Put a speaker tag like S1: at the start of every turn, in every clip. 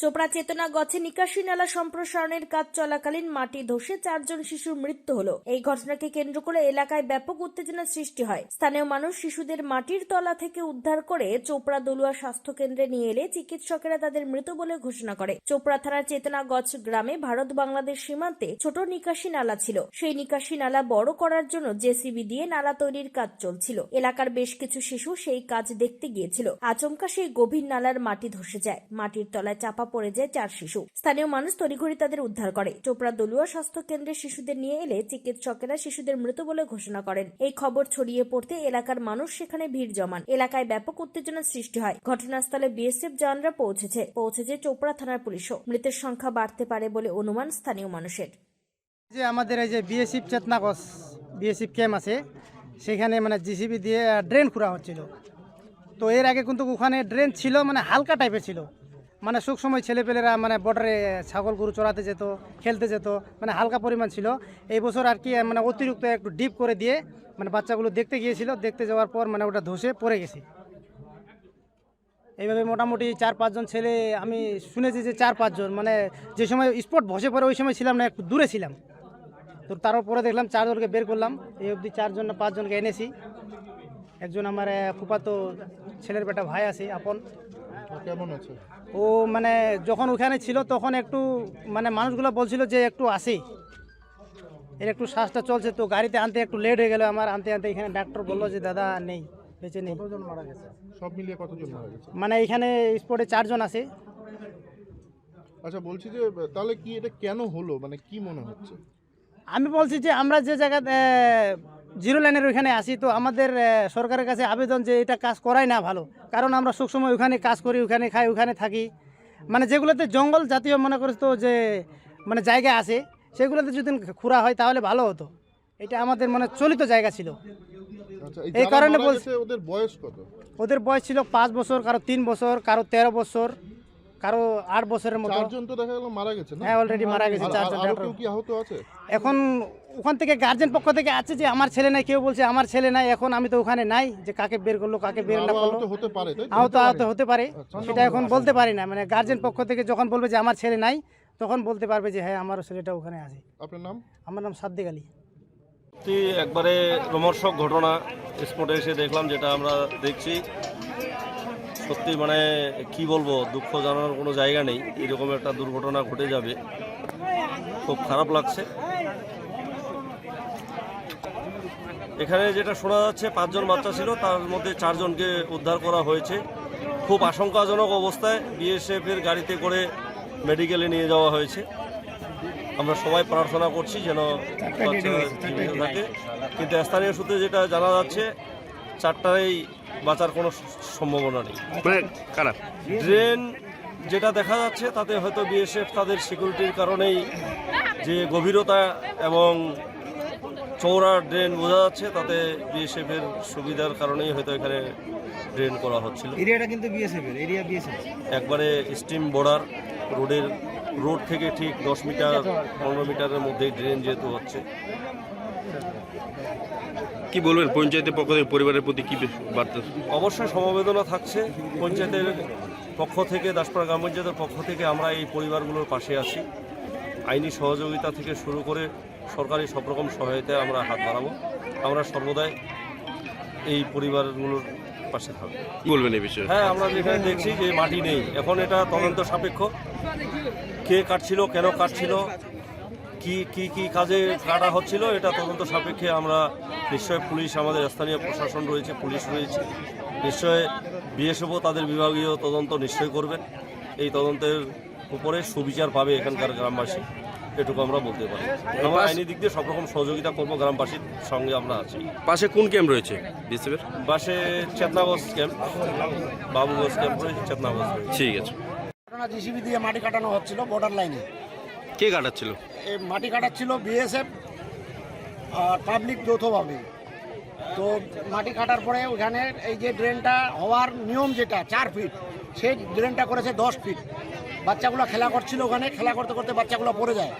S1: চোপড়া চেতনা গছে নিকাশি নালা সম্প্রসারণের কাজ চলাকালীন মাটি ধসে চারজন শিশুর মৃত্যু হলো এই ঘটনাকে কেন্দ্র করে এলাকায় ব্যাপক উত্তেজনার সৃষ্টি হয় স্থানীয় মানুষ শিশুদের মাটির তলা থেকে উদ্ধার করে চোপড়া দলুয়া স্বাস্থ্য কেন্দ্রে নিয়ে এলে চিকিৎসকেরা তাদের মৃত বলে ঘোষণা করে চোপড়া থানার চেতনা গছ গ্রামে ভারত বাংলাদেশ সীমান্তে ছোট নিকাশি নালা ছিল সেই নিকাশি নালা বড় করার জন্য জেসিবি দিয়ে নালা তৈরির কাজ চলছিল এলাকার বেশ কিছু শিশু সেই কাজ দেখতে গিয়েছিল আচমকা সেই গভীর নালার মাটি ধসে যায় মাটির তলায় চাপা চাপা পড়ে যায় চার শিশু স্থানীয় মানুষ তড়িঘড়ি তাদের উদ্ধার করে চোপড়া দলুয়া স্বাস্থ্য কেন্দ্রে শিশুদের নিয়ে এলে চিকিৎসকেরা শিশুদের মৃত বলে ঘোষণা করেন এই খবর ছড়িয়ে পড়তে এলাকার মানুষ সেখানে ভিড় জমান এলাকায় ব্যাপক উত্তেজনার সৃষ্টি হয় ঘটনাস্থলে বিএসএফ জওয়ানরা পৌঁছেছে পৌঁছেছে চোপড়া থানার পুলিশও মৃতের সংখ্যা বাড়তে পারে বলে অনুমান স্থানীয় মানুষের
S2: যে আমাদের এই যে বিএসএফ চেতনাগস বিএসএফ ক্যাম্প আছে সেখানে মানে জিসিবি দিয়ে ড্রেন খোঁড়া হচ্ছিল তো এর আগে কিন্তু ওখানে ড্রেন ছিল মানে হালকা টাইপের ছিল মানে সুখ সময় ছেলেপেলেরা মানে বর্ডারে ছাগল গরু চড়াতে যেত খেলতে যেত মানে হালকা পরিমাণ ছিল এই বছর আর কি মানে অতিরিক্ত একটু ডিপ করে দিয়ে মানে বাচ্চাগুলো দেখতে গিয়েছিল দেখতে যাওয়ার পর মানে ওটা ধসে পড়ে গেছে এইভাবে মোটামুটি চার পাঁচজন ছেলে আমি শুনেছি যে চার পাঁচজন মানে যে সময় স্পট বসে পড়ে ওই সময় ছিলাম না একটু দূরে ছিলাম তো তারপরে দেখলাম চারজনকে বের করলাম এই অবধি চারজন না পাঁচজনকে এনেছি একজন আমার ফুপাতো ছেলের বেটা ভাই আছে আপন ও মানে যখন ওখানে ছিল তখন একটু মানে মানুষগুলো বলছিল যে একটু আসি এর একটু শ্বাসটা চলছে তো গাড়িতে আনতে একটু লেট হয়ে গেল আমার আনতে আনতে এখানে ডাক্তার বললো যে দাদা নেই বেঁচে নেই সব মিলিয়ে কতজন মানে এখানে স্পটে চারজন আছে
S3: আচ্ছা বলছি যে তাহলে কি এটা কেন হলো মানে কি মনে হচ্ছে
S2: আমি বলছি যে আমরা যে জায়গাতে জিরো লাইনের ওইখানে আসি তো আমাদের সরকারের কাছে আবেদন যে এটা কাজ করাই না ভালো কারণ আমরা সবসময় ওখানে কাজ করি ওখানে খাই ওখানে থাকি মানে যেগুলোতে জঙ্গল জাতীয় মনে করি তো যে মানে জায়গা আছে সেগুলোতে যদি খুঁড়া হয় তাহলে ভালো হতো এটা আমাদের মানে চলিত জায়গা ছিল
S3: আচ্ছা, এই কারণে বলছে ওদের বয়স কত
S2: ওদের বয়স ছিল পাঁচ বছর কারো তিন বছর কারো তেরো বছর কারো আট বছরের মতো
S3: দেখা গেল মারা গেছে হ্যাঁ
S2: অলরেডি মারা গেছে এখন ওখান থেকে গার্জেন পক্ষ থেকে আছে যে আমার ছেলে নাই কেউ বলছে আমার ছেলে নাই এখন আমি তো ওখানে নাই যে কাকে বের করলো কাকে বের না করলো আহত আহত হতে পারে আচ্ছা, আচ্ছা। সেটা এখন বলতে পারি না মানে গার্জেন পক্ষ থেকে যখন বলবে যে আমার ছেলে নাই তখন বলতে পারবে যে হ্যাঁ আমার ছেলেটা ওখানে আছে আপনার নাম আমার নাম সাদ্দিক আলী
S4: একবারে রোমর্ষক ঘটনা স্পটে এসে দেখলাম যেটা আমরা দেখছি সত্যি মানে কি বলবো দুঃখ জানানোর কোনো জায়গা নেই এরকম একটা দুর্ঘটনা ঘটে যাবে খুব খারাপ লাগছে এখানে যেটা শোনা যাচ্ছে পাঁচজন বাচ্চা ছিল তার মধ্যে চারজনকে উদ্ধার করা হয়েছে খুব আশঙ্কাজনক অবস্থায় বিএসএফের গাড়িতে করে মেডিকেলে নিয়ে যাওয়া হয়েছে আমরা সবাই প্রার্থনা করছি যেন থাকে কিন্তু স্থানীয় সূত্রে যেটা জানা যাচ্ছে চারটায় বাঁচার কোনো সম্ভাবনা নেই মানে ড্রেন যেটা দেখা যাচ্ছে তাতে হয়তো বিএসএফ তাদের সিকিউরিটির কারণেই যে গভীরতা এবং চৌড়া ড্রেন বোঝা যাচ্ছে তাতে বিএসএফ এর সুবিধার কারণেই হয়তো এখানে ড্রেন করা হচ্ছিল
S2: এরিয়াটা কিন্তু বিএসএফ এর এরিয়া বিএসএফ
S4: একবারে স্টিম বর্ডার রোডের রোড থেকে ঠিক দশ মিটার পনেরো মিটারের মধ্যেই ড্রেন যেহেতু হচ্ছে
S3: কি বলবেন পঞ্চায়েতের পক্ষ থেকে পরিবারের প্রতি কি বার্তা
S4: অবশ্যই সমবেদনা থাকছে পঞ্চায়েতের পক্ষ থেকে দাসপাড়া গ্রাম পঞ্চায়েতের পক্ষ থেকে আমরা এই পরিবারগুলোর পাশে আছি আইনি সহযোগিতা থেকে শুরু করে সরকারি সব রকম সহায়তায় আমরা হাত বাড়াবো আমরা সর্বদাই এই পরিবারগুলোর পাশে থাকবো এই বিষয়ে হ্যাঁ আমরা যেখানে দেখছি যে মাটি নেই এখন এটা তদন্ত সাপেক্ষ কে কাটছিল কেন কাটছিল কি কি কি কাজে কাটা হচ্ছিল এটা তদন্ত সাপেক্ষে আমরা নিশ্চয় পুলিশ আমাদের স্থানীয় প্রশাসন রয়েছে পুলিশ রয়েছে নিশ্চয় বিএসএফও তাদের বিভাগীয় তদন্ত নিশ্চয় করবেন এই তদন্তের উপরে সুবিচার পাবে এখানকার গ্রামবাসী এটুকু আমরা বলতে পারি আমরা আইনি দিক দিয়ে সব রকম সহযোগিতা করবো গ্রামবাসীর সঙ্গে আমরা আছি
S3: পাশে কোন ক্যাম্প রয়েছে বিএসএফের
S4: পাশে চেতনাগজ ক্যাম্প বাবুগঞ্জ ক্যাম্প রয়েছে চেতনাগজ
S3: ঠিক আছে
S2: ঘটনা জিসিবি দিয়ে মাটি কাটানো হচ্ছিল বর্ডার লাইনে কে কাটাচ্ছিল এই মাটি কাটাচ্ছিল বিএসএফ আর পাবলিক যৌথভাবে তো মাটি কাটার পরে ওখানে এই যে ড্রেনটা হওয়ার নিয়ম যেটা চার ফিট সেই ড্রেনটা করেছে দশ ফিট বাচ্চাগুলো খেলা করছিল ওখানে খেলা করতে করতে বাচ্চাগুলো পড়ে যায়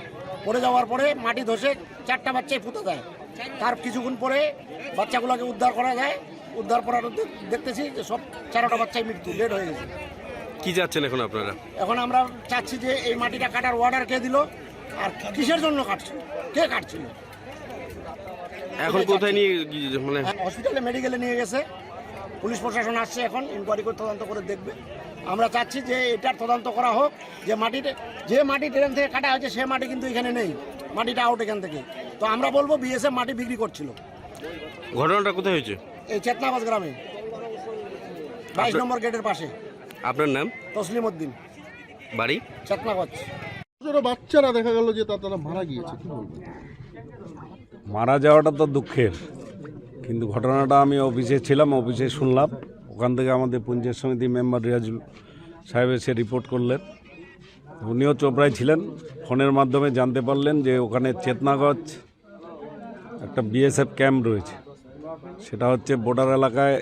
S2: পড়ে যাওয়ার পরে মাটি ধসে চারটা বাচ্চাই ফুটে যায় তার কিছুক্ষণ পরে বাচ্চাগুলোকে উদ্ধার করা যায় উদ্ধার করার দেখতেছি যে সব চারোটা বাচ্চাই মৃত্যু লেট হয়ে গেছে
S3: কি যাচ্ছেন এখন আপনারা
S2: এখন আমরা চাচ্ছি যে এই মাটিটা কাটার অর্ডার কে দিল আর কিসের জন্য কাটছিল কে কাটছিল
S3: এখন কোথায় নিয়ে মানে
S2: হসপিটালে হ্যাঁ, মেডিকেলে নিয়ে গেছে পুলিশ প্রশাসন আসছে এখন ইনকোয়ারি করে তদন্ত করে দেখবে আমরা চাচ্ছি যে এটার তদন্ত করা হোক যে মাটিতে যে মাটি ট্রেন থেকে কাটা হয়েছে সে মাটি কিন্তু এখানে নেই মাটিটা আউট এখান থেকে তো আমরা বলবো বিএসএফ মাটি বিক্রি করছিল
S3: ঘটনাটা কোথায় হয়েছে
S2: এই চেতনাবাজ গ্রামে বাইশ নম্বর গেটের পাশে আপনার নাম তসলিম উদ্দিন বাড়ি চেতনাগজ বাচ্চারা দেখা গেল যে তারা মারা গিয়েছে
S5: মারা যাওয়াটা তো দুঃখের কিন্তু ঘটনাটা আমি অফিসে ছিলাম অফিসে শুনলাম ওখান থেকে আমাদের পঞ্চায়েত সমিতি মেম্বার রিয়াজুল সাহেব এসে রিপোর্ট করলেন উনিও চোপড়ায় ছিলেন ফোনের মাধ্যমে জানতে পারলেন যে ওখানে চেতনাগজ একটা বিএসএফ ক্যাম্প রয়েছে সেটা হচ্ছে বর্ডার এলাকায়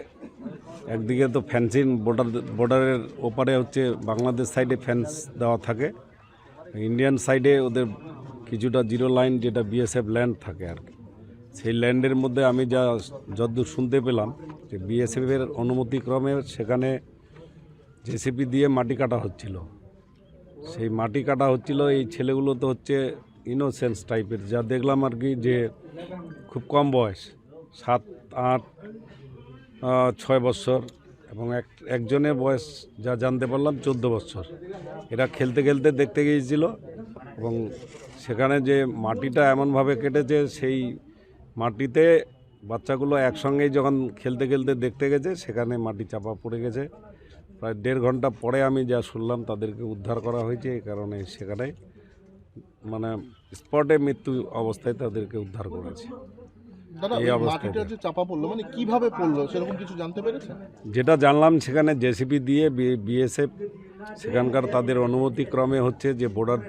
S5: একদিকে তো ফ্যান্সিং বর্ডার বর্ডারের ওপারে হচ্ছে বাংলাদেশ সাইডে ফ্যান্স দেওয়া থাকে ইন্ডিয়ান সাইডে ওদের কিছুটা জিরো লাইন যেটা বিএসএফ ল্যান্ড থাকে আর কি সেই ল্যান্ডের মধ্যে আমি যা যদ্দূর শুনতে পেলাম যে বিএসএফের অনুমতিক্রমে সেখানে জেসিপি দিয়ে মাটি কাটা হচ্ছিল সেই মাটি কাটা হচ্ছিল এই ছেলেগুলো তো হচ্ছে ইনোসেন্স টাইপের যা দেখলাম আর কি যে খুব কম বয়স সাত আট ছয় বছর এবং এক একজনের বয়স যা জানতে পারলাম চোদ্দো বছর এরা খেলতে খেলতে দেখতে গিয়েছিল এবং সেখানে যে মাটিটা এমনভাবে কেটেছে সেই মাটিতে বাচ্চাগুলো একসঙ্গেই যখন খেলতে খেলতে দেখতে গেছে সেখানে মাটি চাপা পড়ে গেছে প্রায় দেড় ঘন্টা পরে আমি যা শুনলাম তাদেরকে উদ্ধার করা হয়েছে এই কারণে সেখানে মানে স্পটে মৃত্যু অবস্থায় তাদেরকে উদ্ধার করেছে
S3: এই অবস্থায় চাপা পড়লো মানে কিভাবে পড়লো সেরকম কিছু জানতে
S5: যেটা জানলাম সেখানে জেসিপি দিয়ে বিএসএফ সেখানকার তাদের অনুমতি ক্রমে হচ্ছে যে বোর্ডার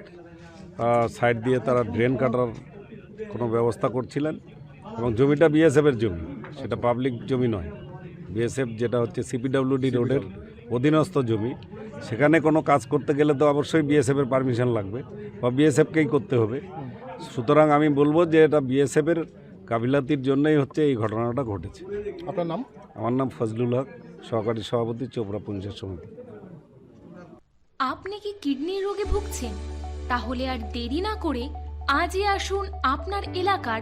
S5: সাইড দিয়ে তারা ড্রেন কাটার কোনো ব্যবস্থা করছিলেন এবং জমিটা বিএসএফের জমি সেটা পাবলিক জমি নয় বিএসএফ যেটা হচ্ছে সিপিডাব্লিউডি রোডের অধীনস্থ জমি সেখানে কোনো কাজ করতে গেলে তো অবশ্যই বিএসএফের পারমিশন লাগবে বা বিএসএফকেই করতে হবে সুতরাং আমি বলবো যে এটা বিএসএফের কাবিলাতির জন্যই হচ্ছে এই ঘটনাটা ঘটেছে আপনার নাম আমার নাম ফজলুল হক সহকারী সভাপতি চোপড়া পঞ্চায়েত সমিতি
S6: আপনি কি কিডনি রোগে ভুগছেন তাহলে আর দেরি না করে আজই আসুন আপনার এলাকার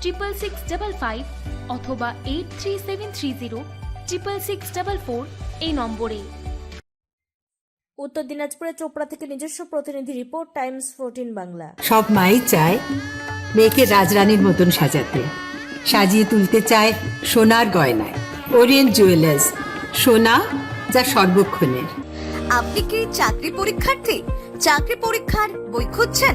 S6: ট্রিপল সিক্স ডাবল ফাইভ অথবা eight three seven three zero triple six double four এই নম্বরে
S7: উত্তর দিনাজপুরের চোপড়া থেকে নিজস্ব প্রতিনিধি রিপোর্ট টাইমস ফোরটিন বাংলা
S8: সব মাই চায় মেয়েকে রাজরানীর মতন সাজাতে সাজিয়ে তুলতে চায় সোনার গয়নায় ওরিয়েন্ট জুয়েলার্স সোনা যা সর্বক্ষণের
S9: আপনি কি চাকরি পরীক্ষার্থী চাকরি পরীক্ষার বই খুঁজছেন